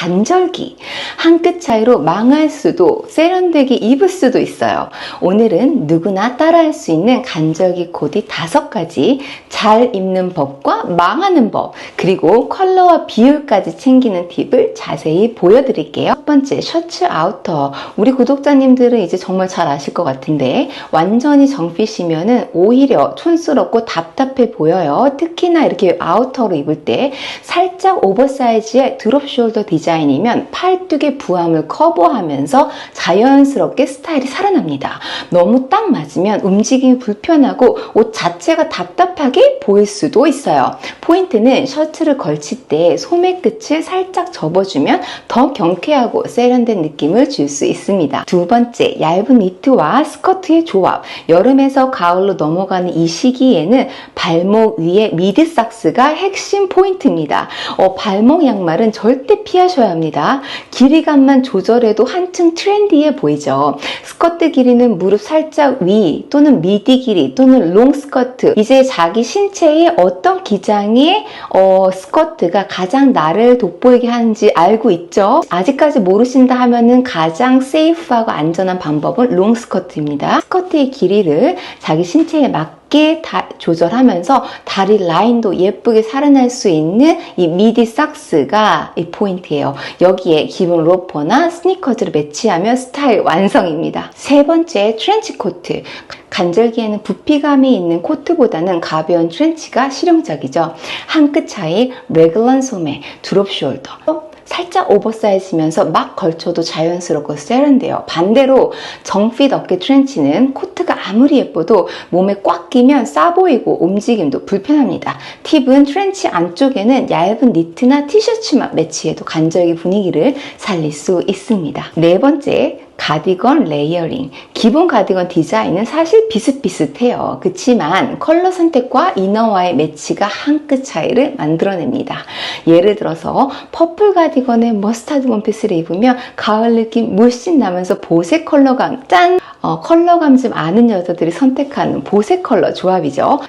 간절기. 한 끗 차이로 망할 수도 세련되게 입을 수도 있어요. 오늘은 누구나 따라할 수 있는 간절기 코디 다섯 가지 잘 입는 법과 망하는 법 그리고 컬러와 비율까지 챙기는 팁을 자세히 보여드릴게요. 첫 번째 셔츠 아우터 우리 구독자님들은 이제 정말 잘 아실 것 같은데 완전히 정핏이면은 오히려 촌스럽고 답답해 보여요. 특히나 이렇게 아우터로 입을 때 살짝 오버사이즈의 드롭 숄더 디자인 이면 팔뚝의 부함을 커버하면서 자연스럽게 스타일이 살아납니다. 너무 딱 맞으면 움직임이 불편하고 옷 자체가 답답하게 보일 수도 있어요. 포인트는 셔츠를 걸칠 때 소매 끝을 살짝 접어주면 더 경쾌하고 세련된 느낌을 줄 수 있습니다. 두 번째, 얇은 니트와 스커트의 조합. 여름에서 가을로 넘어가는 이 시기에는 발목 위에 미드 삭스가 핵심 포인트입니다. 어, 발목 양말은 절대 피하셔야 합니다. 길이감만 조절해도 한층 트렌디해 보이죠. 스커트 길이는 무릎 살짝 위 또는 미디 길이 또는 롱 스커트. 이제 자기 신체의 어떤 기장의 어, 스커트가 가장 나를 돋보이게 하는지 알고 있죠? 아직까지 모르신다 하면은 가장 세이프하고 안전한 방법은 롱 스커트입니다. 스커트의 길이를 자기 신체에 맞게 다 조절하면서 다리 라인도 예쁘게 살아날 수 있는 이 미디 삭스가 이 포인트예요. 여기에 기본 로퍼나 스니커즈를 매치하면 스타일 완성입니다. 세 번째 트렌치 코트. 간절기에는 부피감이 있는 코트보다는 가벼운 트렌치가 실용적이죠. 한 끗 차이 레글런 소매, 드롭 숄더. 살짝 오버사이즈면서 막 걸쳐도 자연스럽고 세련돼요. 반대로 정핏 어깨 트렌치는 코트가 아무리 예뻐도 몸에 꽉 끼면 싸 보이고 움직임도 불편합니다. 팁은 트렌치 안쪽에는 얇은 니트나 티셔츠만 매치해도 간절기 분위기를 살릴 수 있습니다. 네 번째, 가디건 레이어링. 기본 가디건 디자인은 사실 비슷비슷해요. 그치만 컬러 선택과 이너와의 매치가 한 끗 차이를 만들어냅니다. 예를 들어서 퍼플 가디건에 머스타드 원피스를 입으면 가을 느낌 물씬 나면서 보색 컬러감 짠! 어, 컬러감 좀 아는 여자들이 선택하는 보색 컬러 조합이죠.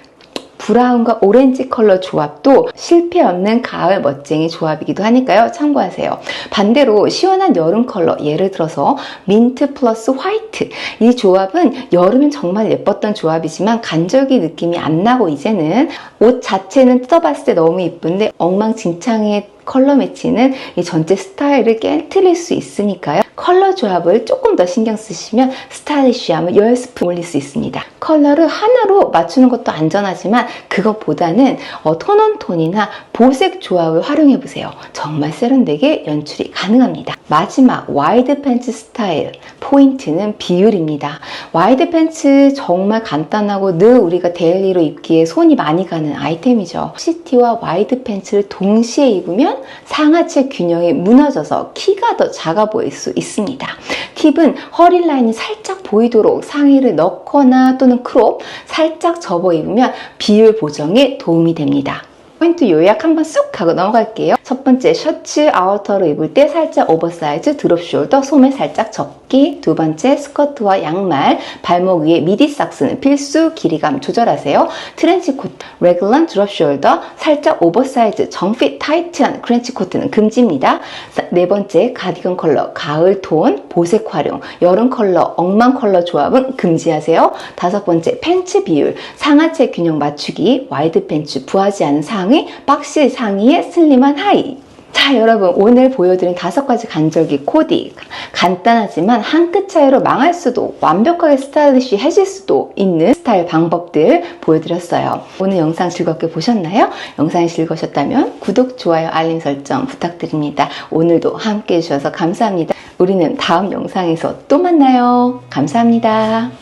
브라운과 오렌지 컬러 조합도 실패 없는 가을 멋쟁이 조합이기도 하니까요. 참고하세요. 반대로 시원한 여름 컬러, 예를 들어서 민트 플러스 화이트. 이 조합은 여름엔 정말 예뻤던 조합이지만 간절기 느낌이 안 나고 이제는 옷 자체는 뜯어봤을 때 너무 이쁜데 엉망진창의 컬러 매치는 이 전체 스타일을 깨뜨릴 수 있으니까요. 컬러 조합을 조금 더 신경 쓰시면 스타일리쉬함을 10스푼 올릴 수 있습니다. 컬러를 하나로 맞추는 것도 안전하지만 그것보다는 어, 톤온톤이나 보색 조합을 활용해 보세요. 정말 세련되게 연출이 가능합니다. 마지막 와이드 팬츠 스타일 포인트는 비율입니다. 와이드 팬츠 정말 간단하고 늘 우리가 데일리로 입기에 손이 많이 가는 아이템이죠. 시티와 와이드 팬츠를 동시에 입으면 상하체 균형이 무너져서 키가 더 작아 보일 수 있습니다. 팁은 허리 라인이 살짝 보이도록 상의를 넣거나 또는 크롭 살짝 접어 입으면 비율 보정에 도움이 됩니다. 포인트 요약 한번 쑥 하고 넘어갈게요. 첫 번째 셔츠 아우터로 입을 때 살짝 오버사이즈 드롭 숄더 소매 살짝 접기 두 번째 스커트와 양말 발목 위에 미디 삭스는 필수 길이감 조절하세요. 트렌치 코트 레글런 드롭 숄더 살짝 오버사이즈 정핏 타이트한 크렌치 코트는 금지입니다. 네 번째 가디건 컬러 가을 톤 보색 활용 여름 컬러 엉망 컬러 조합은 금지하세요. 다섯 번째 팬츠 비율 상하체 균형 맞추기 와이드 팬츠 부하지 않은 상의 박시 상의에 슬림한 하의 자 여러분 오늘 보여드린 다섯 가지 간절기 코디. 간단하지만 한 끗 차이로 망할 수도 완벽하게 스타일리쉬해질 수도 있는 스타일 방법들 보여드렸어요. 오늘 영상 즐겁게 보셨나요? 영상이 즐거우셨다면 구독, 좋아요, 알림 설정 부탁드립니다. 오늘도 함께 해주셔서 감사합니다. 우리는 다음 영상에서 또 만나요. 감사합니다